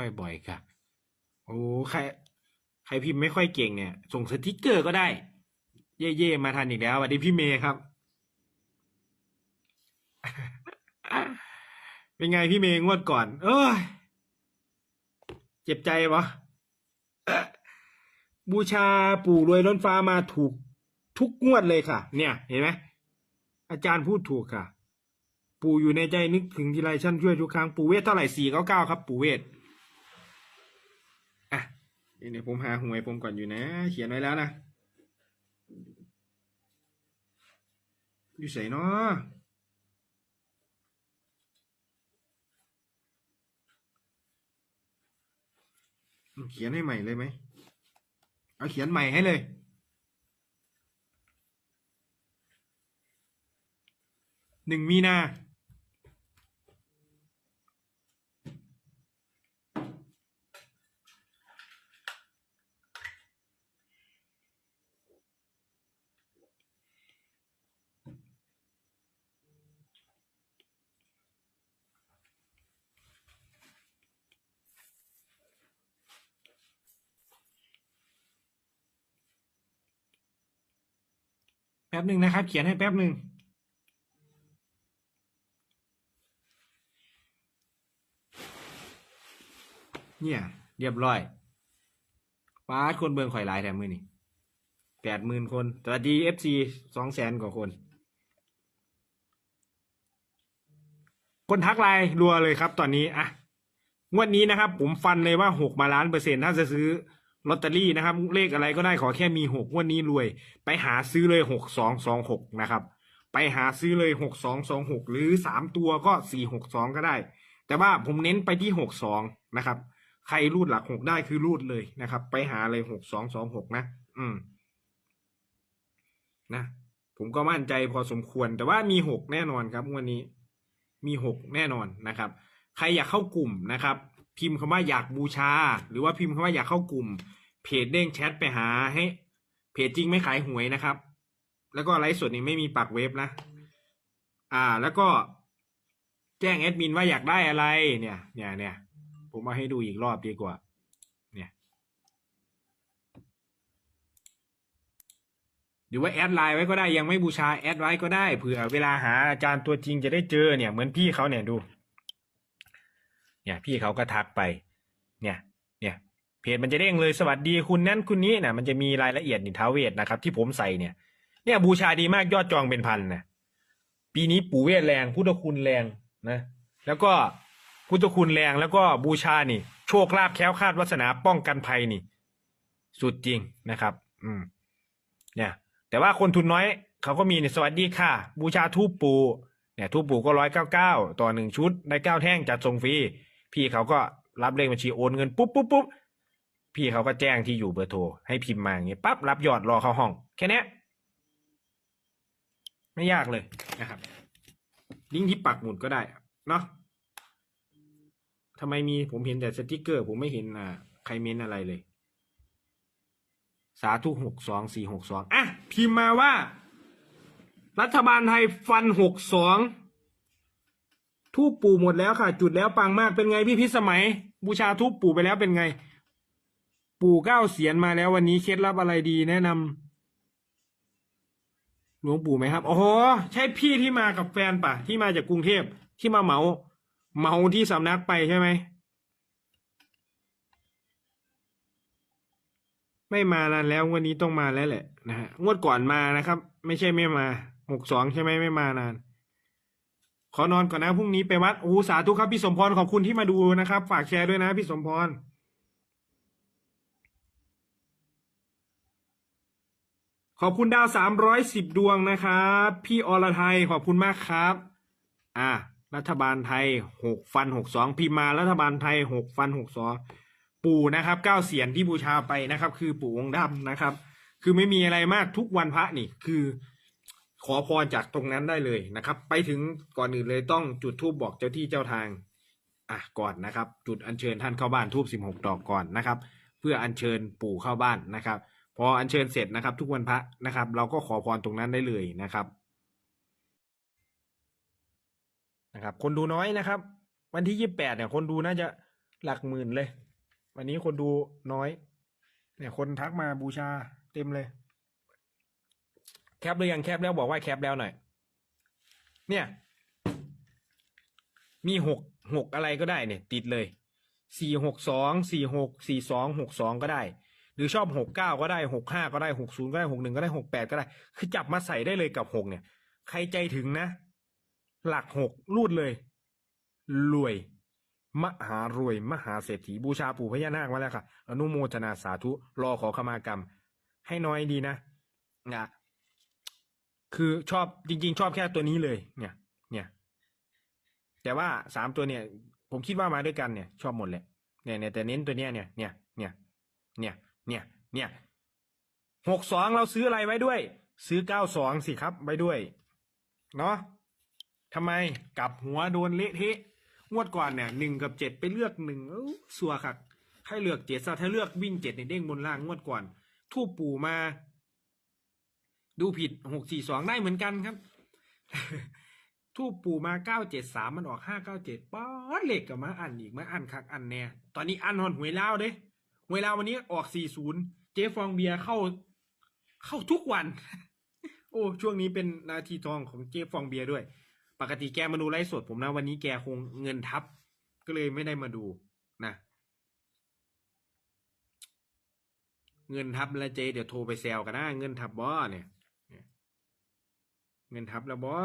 ค่อยบ่อยค่ะ โอ้ใครใครพิมพ์ไม่ค่อยเก่งเนี่ย ส่งสติกเกอร์ก็ได้เย่เย่ๆมาทันอีกแล้วสวัสดีพี่เมย์ครับ เป็นไงพี่เมย์งวดก่อน เอ้ยเจ็บใจวะบูชาปู่รวยล้นฟ้ามาถูกทุกงวดเลยค่ะ เนี่ยเห็นไหมอาจารย์พูดถูกค่ะ ปู่อยู่ในใจนึกถึงทีไรฉันช่วยทุกครั้งปู่เวทเท่าไหร่สี่เก้าเก้าครับ ปู่เวท เดี๋ยวผมหาหวยผมก่อนอยู่นะ เขียนไว้แล้วนะ อยู่ใส่เนาะเขียนให้ใหม่เลยไหม เอาเขียนใหม่ให้เลย หนึ่งมีนา แป๊บหนึ่งนะครับ เขียนให้แป๊บหนึ่งเนี่ย เรียบร้อยป้าดคนเบิงข่อยหลายแถมมือนี่แปดหมื่นคนสวัสดีเอฟซีสองแสนกว่าคน คนทักไลน์รัวเลยครับตอนนี้อะงวดนี้นะครับ ผมฟันเลยว่าหกมาล้านเปอร์เซ็นต์ถ้าจะซื้อ ลอตเตอรี่นะครับ เลขอะไรก็ได้ขอแค่มีหกวดนี้รวย ไปหาซื้อเลยหกสองสองหกนะครับ ไปหาซื้อเลยหกสองสองหกหรือสามตัวก็สี่หกสองก็ได้ แต่ว่าผมเน้นไปที่หกสองนะครับ ใครรูดหลักหกได้คือรูดเลยนะครับ ไปหาเลยหกสองสองหกนะ อืม นะผมก็มั่นใจพอสมควร แต่ว่ามีหกแน่นอนครับวันนี้ มีหกแน่นอนนะครับ ใครอยากเข้ากลุ่มนะครับ พิมพ์คำว่าอยากบูชา หรือว่าพิมพ์คำว่าอยากเข้ากลุ่ม เพจเด้งแชทไปหาให้ เพจจริงไม่ขายหวยนะครับ แล้วก็ไลฟ์สดนี่ไม่มีปักเว็บนะ อ่า แล้วก็แจ้งแอดมินว่าอยากได้อะไร เนี่ย เนี่ยเนี่ยผมมาให้ดูอีกรอบดีกว่า เนี่ย หรือว่าแอดไลน์ไว้ก็ได้ยังไม่บูชาแอดไว้ก็ได้เผื่อเวลาหาอาจารย์ตัวจริงจะได้เจอเนี่ยเหมือนพี่เขาเนี่ยดู เนี่ย พี่เขาก็ทักไป เนี่ย เนี่ย เพจมันจะเด้งเลยสวัสดีคุณนั้นคุณนี้นะมันจะมีรายละเอียดนิท้าเวทนะครับ ที่ผมใส่เนี่ย เนี่ยบูชาดีมากยอดจองเป็นพันนะปีนี้ปู่เวทแรงพุทธคุณแรงนะ แล้วก็พุทธคุณแรงแล้วก็บูชานี่ โชคลาภแค้วคาดวัสนาป้องกันภัยนี่ สุดจริงนะครับ อืม เนี่ย แต่ว่าคนทุนน้อยเขาก็มีในสวัสดีค่ะ บูชาทูปปูเนี่ยทูปปูก็ร้อยเก้าเก้าต่อหนึ่งชุดได้เก้าแท่งจัดส่งฟรี พี่เขาก็รับเลขบัญชีโอนเงินปุ๊บปุ๊บปุ๊บพี่เขาก็แจ้งที่อยู่เบอร์โทรให้พิมพ์มาอย่างเงี้ยปั๊บรับยอดรอเข้าห้อง แค่นี้ไม่ยากเลยนะครับ ลิงก์ที่ปักหมุดก็ได้เนาะทำไมมีผมเห็นแต่สติกเกอร์ ผมไม่เห็นอ่าใครเม้นอะไรเลย สาธุหกสองสี่หกสองอะพิมพ์มาว่า รัฐบาลไทยฟันหกสอง ทูปปู่หมดแล้วค่ะ จุดแล้วปังมากเป็นไงพี่พิสมัย บูชาทูปปู่ไปแล้วเป็นไง ปู่เก้าเสียนมาแล้ววันนี้เคล็ดลับอะไรดีแนะนำหลวงปู่ไหมครับ โอ้โห ใช่พี่ที่มากับแฟนป่ะ ที่มาจากกรุงเทพที่มาเหมา เหมาที่สำนักไปใช่ไหม ไม่มานานแล้ววันนี้ต้องมาแล้วแหละนะฮะ งวดก่อนมานะครับ ไม่ใช่ไม่มาหกสองใช่ไหมไม่มานาน ขอนอนก่อนนะพรุ่งนี้ไปวัดโอ้สาธุครับพี่สมพรขอบคุณที่มาดูนะครับ ฝากแชร์ด้วยนะพี่สมพรขอบคุณดาวสามร้อยสิบดวงนะครับพี่อรไทยขอบคุณมากครับ อ่ารัฐบาลไทยหกฟันหกสองพิมมารัฐบาลไทยหกฟันหกสองปู่นะครับเก้าเสียนที่บูชาไปนะครับ คือปู่องค์ดำนะครับ คือไม่มีอะไรมากทุกวันพระนี่คือ ขอพรจากตรงนั้นได้เลยนะครับ ไปถึงก่อนอื่นเลยต้องจุดธูปบอกเจ้าที่เจ้าทางอะก่อนนะครับ จุดอัญเชิญท่านเข้าบ้านทูบสิบหกดอกก่อนนะครับ เพื่ออัญเชิญปู่เข้าบ้านนะครับ พออัญเชิญเสร็จนะครับ ทุกวันพระนะครับ เราก็ขอพรตรงนั้นได้เลยนะครับนะครับ คนดูน้อยนะครับ วันที่ยี่แปดเนี่ย คนดูน่าจะหลักหมื่นเลย วันนี้คนดูน้อย เนี่ย คนทักมาบูชาเต็มเลย แคปหรือยังแคปแล้วบอกว่าแคปแล้วหน่อย เนี่ย มีหกหกอะไรก็ได้เนี่ย ติดเลยสี่หกสองสี่หกสี่สองหกสองก็ได้ หรือชอบหกเก้าก็ได้หกห้าก็ได้หกศูนย์ก็ได้หกหนึ่งก็ได้หกแปดก็ได้ คือจับมาใส่ได้เลยกับหกเนี่ย ใครใจถึงนะ หลักหกรูดเลย รวย มหารวย มหาเศรษฐีบูชาปู่พญานาคมาแล้วค่ะ อนุโมทนาสาธุรอขอขมากรรม ให้น้อยดีนะนะ คือชอบจริง ๆ ชอบแค่ตัวนี้เลย เนี่ย เนี่ย แต่ว่าสามตัวเนี่ย ผมคิดว่ามาด้วยกันเนี่ย ชอบหมดแหละเนี่ยเนี่ยแต่เน้นตัวเนี้ยเนี่ยเนี่ยเนี่ยเนี่ยเนี่ยเนี่ยหกสองเราซื้ออะไรไว้ด้วย ซื้อเก้าสองสิครับไว้ด้วย เนาะทำไมกลับหัวโดนเละเทะงวดก่อนเนี่ยหนึ่งกับเจ็ดไปเลือกหนึ่งเอ้สัวคักให้เลือกเจ็ดซะถ้าเลือกวิ่งเจ็ดเนี่ยเด้งบนล่างงวดก่อน ทูบปู่มา ดูผิดหกสี่สองได้เหมือนกันครับ ทูบปู่มาเก้าเจ็ดสามมันออกห้าเก้าเจ็ดป๊อดเหล็กกับมาอันอีกมาอันคักอันแน่ ตอนนี้อันหอนหวยเล่าวเด้หวยเล่าววันนี้ออกสี่ศูนย์เจ๊ฟองเบียร์เข้า เข้าทุกวัน โอ้ช่วงนี้เป็นนาทีทองของเจ๊ฟองเบียร์ด้วย ปกติแกมาดูไลฟ์สดผมนะวันนี้แกคงเงินทับ ก็เลยไม่ได้มาดูนะเงินทับแล้วเจ เดี๋ยวโทรไปแซวกันนะเงินทับบอเนี่ย เงินทับแล้วบอ